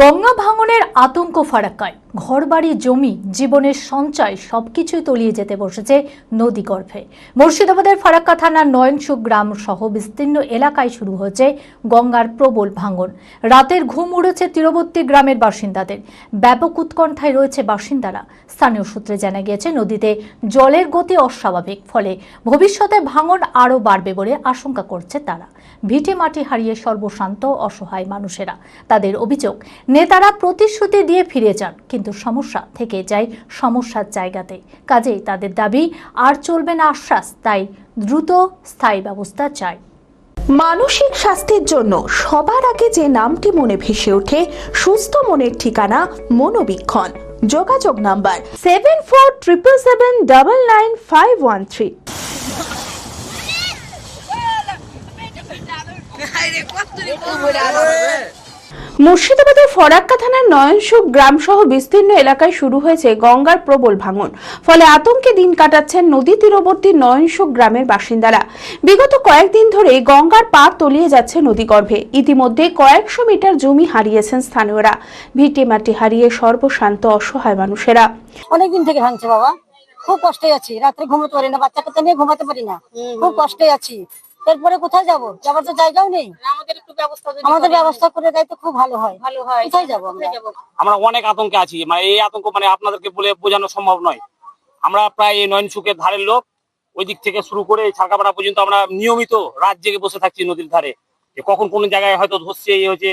গঙ্গা ভাঙনের আতঙ্ক ফারাক্কায়। ঘরবাড়ি, জমি, জীবনের সঞ্চয় সবকিছুই তলিয়ে যেতে বসেছে নদী গর্ভে। মুর্শিদাবাদের ফারাক্কা থানার নয়নসুখ গ্রাম সহ বিস্তীর্ণ এলাকায় শুরু হয়েছে গঙ্গার প্রবল ভাঙন। রাতের ঘুম উড়েছে তীরবর্তী গ্রামের বাসিন্দাদের। ব্যাপক উৎকণ্ঠায় রয়েছে বাসিন্দারা। স্থানীয় সূত্রে জানা গিয়েছে, নদীতে জলের গতি অস্বাভাবিক, ফলে ভবিষ্যতে ভাঙন আরও বাড়বে বলে আশঙ্কা করছে তারা। ভিটে মাটি হারিয়ে সর্বশান্ত অসহায় মানুষেরা। তাদের অভিযোগ, নেতারা প্রতিশ্রুতি দিয়ে ফিরে যান সমস্যা থেকে যায় সমস্যার জায়গাতে। কাজেই তাদের দাবি আর চলবে না আশ্বাস তাই দ্রুত স্থায়ী ব্যবস্থা চাই। মানসিক স্বাস্থ্যের জন্য সবার আগে যে নামটি মনে ভেসে ওঠে সুস্থ মনের ঠিকানা মনোবীক্ষণ। যোগাযোগ number seven four triple seven double nine five one three মুর্শিদাবাদের ফরাক্কা থানার নয়নসুখ গ্রাম সহ বিস্তীর্ণ এলাকায় শুরু হয়েছে গঙ্গার প্রবল ভাঙন। ফলে আতঙ্কে দিন কাটাচ্ছেন নদী তীরবর্তী নয়নসুখ গ্রামের বাসিন্দারা। বিগত কয়েকদিন ধরে গঙ্গার পা তলিয়ে যাচ্ছে নদীগর্ভে। ইতিমধ্যে কয়েকশো মিটার জমি হারিয়েছেন স্থানীয়রা। ভিটে মাটি হারিয়ে সর্বশান্ত অসহায় মানুষেরা। অনেকদিন থেকে ভাঙছে বাবা। খুব কষ্টে আছি। রাত্রে ঘুমোতে পারি না বাচ্চা কাচ্চা নিয়ে ঘুমাতে পারি না। খুব কষ্টে আছি। এরপরে কোথায় যাব? যাবার তো জায়গাও নেই। আমাদের একটু ব্যবস্থা আমাদের করে ব্যবস্থা করে দেয় তো খুব ভালো হয়। ভালো হয়। কোথায় যাব আমরা? অনেক আতঙ্কে আছি। মানে এই আতঙ্ক মানে আপনাদেরকে বলে বোঝানো সম্ভব নয়। আমরা প্রায় এই নয়ন সুখের ধারের লোক। ওই দিক থেকে শুরু করে এই ছালকাপাড়া পর্যন্ত আমরা নিয়মিত রাত জেগে বসে থাকছি নদীর ধারে। যে কখন কোন জায়গায় হয়তো ধরছে এই হচ্ছে।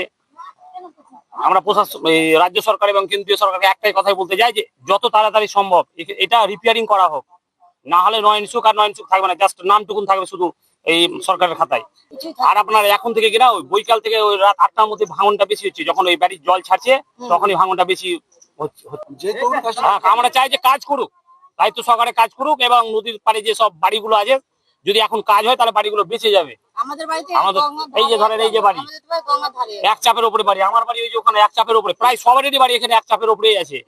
আমরা প্রশাসন রাজ্য সরকার এবং কেন্দ্রীয় সরকারকে একটাই কথাই বলতে চাই যে যত তাড়াতাড়ি সম্ভব এটা রিপেয়ারিং করা হোক। না হলে নয়ন সুখ আর নয়ন সুখ থাকবে না। জাস্ট নামটুকুন থাকবে শুধু। এই সরকারের খাতায়। আর আপনার এখন থেকে কিনা ওই বৈকাল থেকে ওই রাত আটটার মধ্যে ভাঙনটা বেশি হচ্ছে। যখন ওই বাড়ির জল ছাড়ছে তখনই ভাঙনটা বেশি। হ্যাঁ, আমরা চাই যে কাজ করুক। দায়িত্ব সহকারে কাজ করুক এবং নদীর পাড়ে যে সব বাড়িগুলো আছে যদি এখন কাজ হয় তাহলে বাড়িগুলো বেঁচে যাবে। আমাদের বাড়িতে আমাদের- এই যে ধারে ধরেন এই যে বাড়ি। এক চাপের উপরে বাড়ি আমার বাড়ি ওই যে ওখানে এক চাপের উপরে। প্রায় সবারই বাড়ি এখানে এক চাপের উপরেই আছে।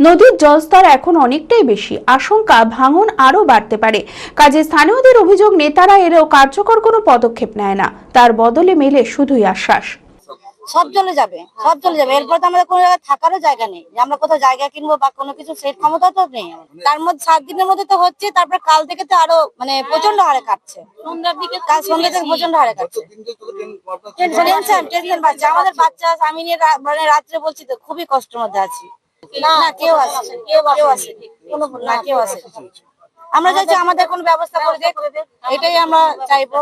নদীর জলস্তর এখন অনেকটাই বেশি। আশঙ্কা ভাঙন আরও বাড়তে পারে। কাজে স্থানীয়দের অভিযোগ নেতারা এরও কার্যকর কোনো পদক্ষেপ নেয় না। তার বদলে মেলে শুধুই আশ্বাস। সব চলে যাবে সব চলে যাবে। এরপর তো আমাদের কোনো জায়গায় থাকারও জায়গা নেই। যে আমরা কোথাও জায়গা কিনবো বা কোনো কিছু সেই ক্ষমতা তো নেই। তার মধ্যে সাত দিনের মধ্যে তো হচ্ছে তারপর কাল থেকে তো আরও মানে প্রচণ্ড হারে কাটছে। সন্ধ্যার দিকে কাল সন্ধ্যে থেকে প্রচণ্ড হারে কাটছে। টেনশন টেনশন বাচ্চা আমাদের বাচ্চা আমি নিয়ে মানে রাত্রে বলছি তো খুবই কষ্টের মধ্যে আছি। না কেউ আসে কেউ আসে কোনো না কেউ আসে আমরা চাইছি আমাদের কোনো ব্যবস্থা করে দেখ এটাই আমরা চাইব।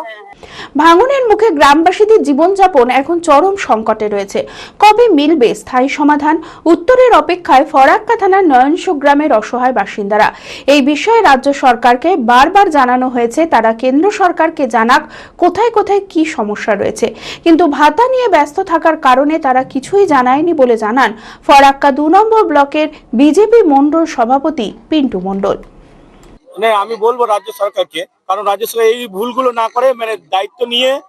ভাঙনের মুখে গ্রামবাসীদের জীবনযাপন এখন চরম সংকটে রয়েছে। কবে মিলবে স্থায়ী সমাধান? উত্তরের অপেক্ষায় ফরাক্কা থানার নয়নসুখ গ্রামের অসহায় বাসিন্দারা। এই বিষয়ে রাজ্য সরকারকে বারবার জানানো হয়েছে তারা কেন্দ্র সরকারকে জানাক কোথায় কোথায় কি সমস্যা রয়েছে। কিন্তু ভাতা নিয়ে ব্যস্ত থাকার কারণে তারা কিছুই জানায়নি বলে জানান ফরাক্কা দু নম্বর ব্লকের বিজেপি মণ্ডল সভাপতি পিন্টু মণ্ডল। মানে আমি বলব রাজ্য সরকারকে, কারণ রাজ্য সরকার এই ভুলগুলো না করে মানে দায়িত্ব নিয়ে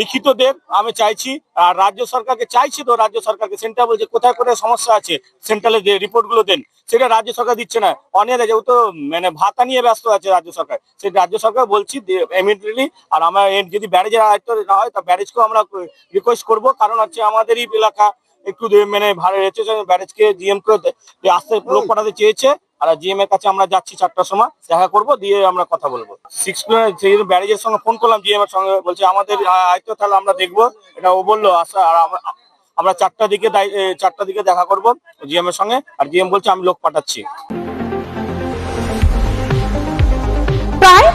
লিখিত দেব, আমি চাইছি, আর রাজ্য সরকারকে চাইছি তো রাজ্য সরকারকে সেন্ট্রাল বলছে, কোথায় কোথায় সমস্যা আছে সেন্ট্রালে যে রিপোর্টগুলো দেন, সেটা রাজ্য সরকার দিচ্ছে না। অনেক যেহেতু মানে ভাতা নিয়ে ব্যস্ত আছে রাজ্য সরকার। সেই রাজ্য সরকার বলছি ইমিডিয়েটলি আর আমার যদি ব্যারেজের আয়ত্ত না হয়, তা ব্যারেজকেও আমরা রিকোয়েস্ট করব। কারণ হচ্ছে আমাদেরই এলাকা একটু মানে ব্যারেজকে জিএম কে দে- আসতে লোক পাঠাতে চেয়েছে। আর জিএম এর কাছে আমরা যাচ্ছি চারটার সময়, দেখা করব, দিয়ে আমরা কথা বলব। সিক্স ব্যারেজের সঙ্গে ফোন করলাম জিএম এর সঙ্গে, বলছে আমাদের আয়ত্ত, তাহলে আমরা দেখব। এটা ও বলল আসা আর আমরা চারটার দিকে চারটার দিকে দেখা করব জিএম এর সঙ্গে। আর জিএম বলছে, আমি লোক পাঠাচ্ছি।